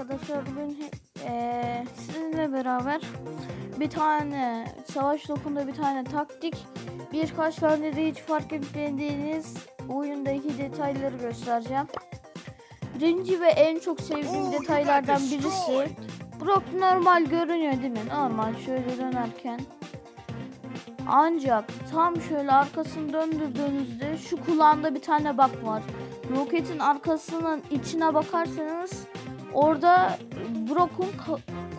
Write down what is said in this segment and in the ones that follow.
Arkadaşlar bugün eee sizinle beraber bir tane savaş topunda bir tane taktik birkaç tane de hiç fark etmediğiniz oyundaki detayları göstereceğim. Birinci ve en çok sevdiğim detaylardan birisi Brock normal görünüyor değil mi? Normal şöyle dönerken. Ancak tam şöyle arkasını döndürdüğünüzde şu kulağında bir tane bak var. Roketin arkasının içine bakarsanız orada Brock'un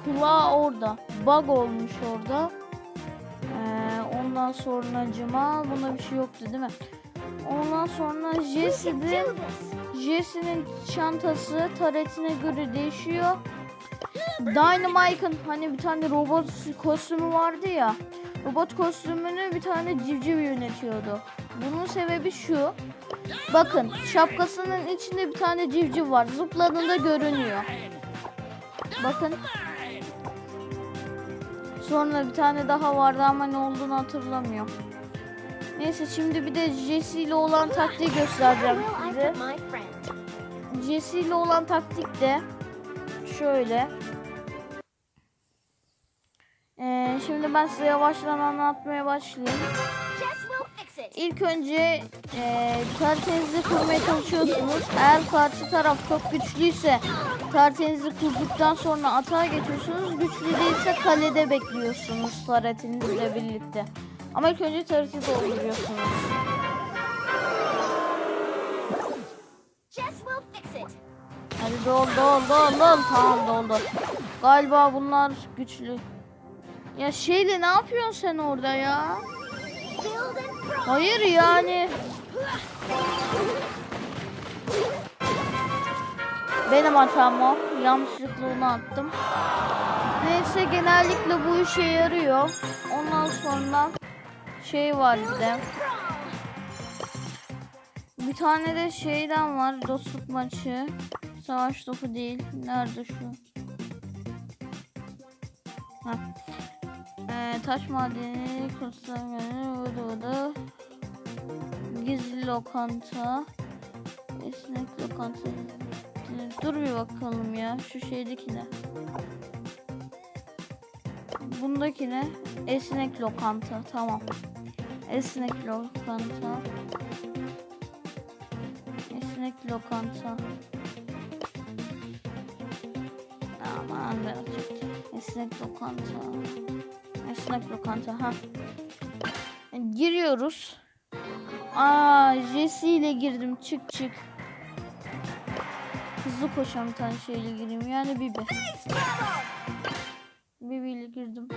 kulağı orada. Bug olmuş orada. Ee, ondan sonra cıma bunda bir şey yoktu değil mi? Ondan sonra Jesse'nin Jesse'nin çantası taretine göre değişiyor. Dynamite'ın hani bir tane robot kostümü vardı ya. Robot kostümünü bir tane civciv yönetiyordu. Bunun sebebi şu. Bakın şapkasının içinde bir tane civciv var. Zıpladığında görünüyor. Bakın. Sonra bir tane daha vardı ama ne olduğunu hatırlamıyorum. Neyse şimdi bir de Jesse ile olan taktiği göstereceğim size. Jesse ile olan taktik de şöyle. Şimdi ben size yavaştan anlatmaya başlayayım. İlk önce e, karatenizi kurmaya çalışıyorsunuz. Eğer karşı taraf çok güçlüyse karatenizi kurduktan sonra atağa geçiyorsunuz. Güçlü değilse kalede bekliyorsunuz taratinizle birlikte. Ama ilk önce tarati dolduruyorsunuz. Hadi dol dol dol dol. Tamam doldu. Galiba bunlar güçlü. Ya şeyle ne yapıyorsun sen orada ya? Hayır yani. Benim hatam o. Yanlışlıkla attım. Neyse genellikle bu işe yarıyor. Ondan sonra şey var bir de. Bir tane de şeyden var. Dostluk maçı. Savaş topu değil. Nerede şu? Heh. Ee, taş madeni, kutsal vıdı. Gizli lokanta. Esnek lokanta. Dur bir bakalım ya. Şu şeydeki ne? Bundaki ne? Esnek lokanta. Tamam. Esnek lokanta. Esnek lokanta. Aman açıktım. Esnek lokanta. Esnek lokanta ha. Giriyoruz. Aa Jesse ile girdim. Çık çık. Hızlı koşan bir tane şeyle gireyim. Yani Bibi. Bibi ile girdim.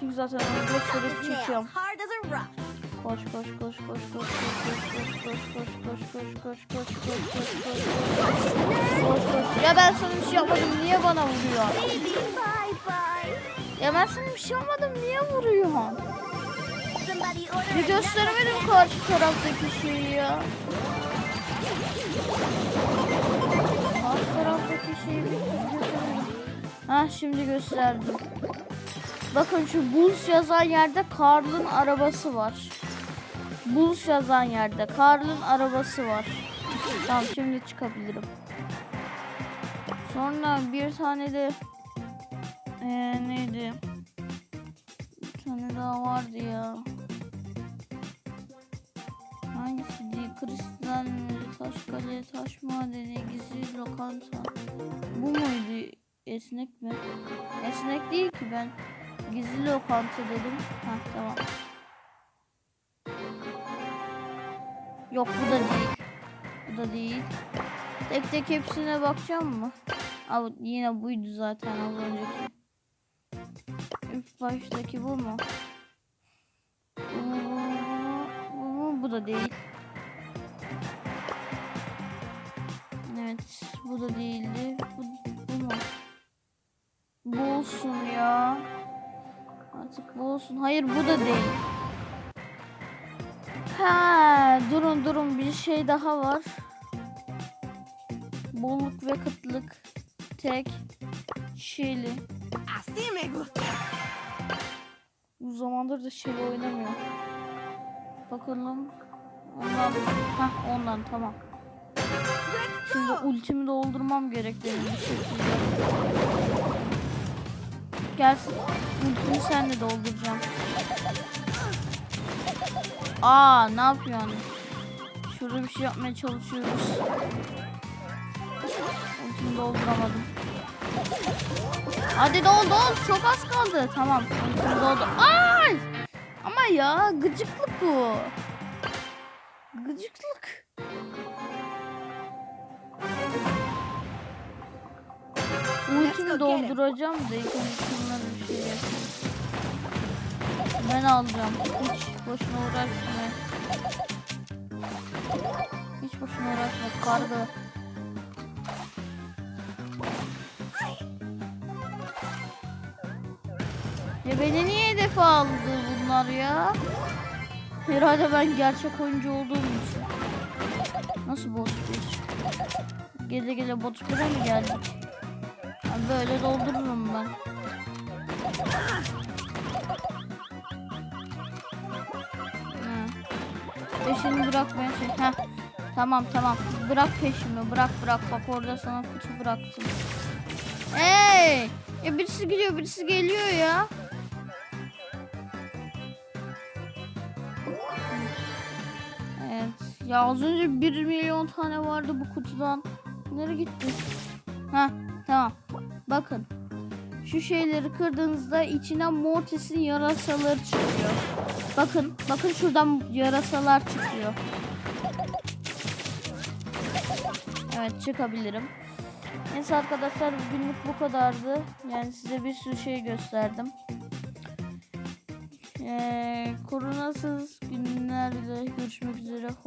Çünkü zaten onu gösterip çıkıyorum. Koş koş koş koş koş koş koş koş koş koş koş koş koş koş koş koş koş koş Ya ben sana bir şey yapmadım niye bana vuruyor? Baby, bye bye. Ya ben sana bir şey yapmadım niye order Bir göstermedim karşı taraftaki şeyi ya. Karşı taraftaki şeyi. Ha şimdi gösterdim. Bakın şu Bulls yazan yerde Karl'ın arabası var. Bulls yazan yerde Karl'ın arabası var. Tamam şimdi çıkabilirim. Sonra bir tane de ee, neydi? Bir tane daha vardı ya. Hangisi diye kristal taş kale taş madeni gizli lokanta. Bu muydu? Esnek mi? Esnek değil ki ben gizli lokanta dedim. Ha tamam. Yok bu da değil. Bu da değil. Tek tek hepsine bakacağım mı? Bu- yine buydu zaten az önceki. İlk baştaki bu mu? Bu mu, bu? Bu da değil. Evet, bu da değildi. Bu, bu mu? Bu olsun ya. Artık bu olsun. Hayır bu da değil. Ha, durun durun bir şey daha var. Bolluk ve kıtlık. Tek. Me gusta. Bu zamandır da şey oynamıyor. Bakalım. Ondan. Hah ondan tamam. Şimdi ultimi doldurmam gerek benim bir şekilde. Gelsin. Ultimi senle dolduracağım. Aa ne yapıyorsun? Şurada bir şey yapmaya çalışıyoruz. Ultimi dolduramadım. Hadi dol dol. Çok az kaldı. Tamam. Ultimi doldur. Ay! Ama ya gıcıklık bu. Gıcıklık. Ultimi dolduracağım da ilk önce bir şey yapayım. Ben alacağım. Hiç boşuna uğraşma. Hiç boşuna uğraşma. Karga. Ya beni niye hedefe aldı bunlar ya? Herhalde ben gerçek oyuncu olduğum için. Nasıl bot? Gele gele bot bire mi geldik? Böyle doldururum ben. Ha. Peşini bırakmaya şey. Heh. Tamam tamam. Bırak peşimi. Bırak bırak. Bak orada sana kutu bıraktım. Hey! Ya birisi gidiyor, birisi geliyor ya. Evet. Ya az önce 1 milyon tane vardı bu kutudan. Nereye gitti? Ha, tamam. Bakın. Şu şeyleri kırdığınızda içinden Mortis'in yarasaları çıkıyor. Bakın, bakın şuradan yarasalar çıkıyor. Evet, çıkabilirim. Neyse arkadaşlar bugünlük bu kadardı. Yani size bir sürü şey gösterdim. Ee, koronasız günlerde görüşmek üzere. Hoş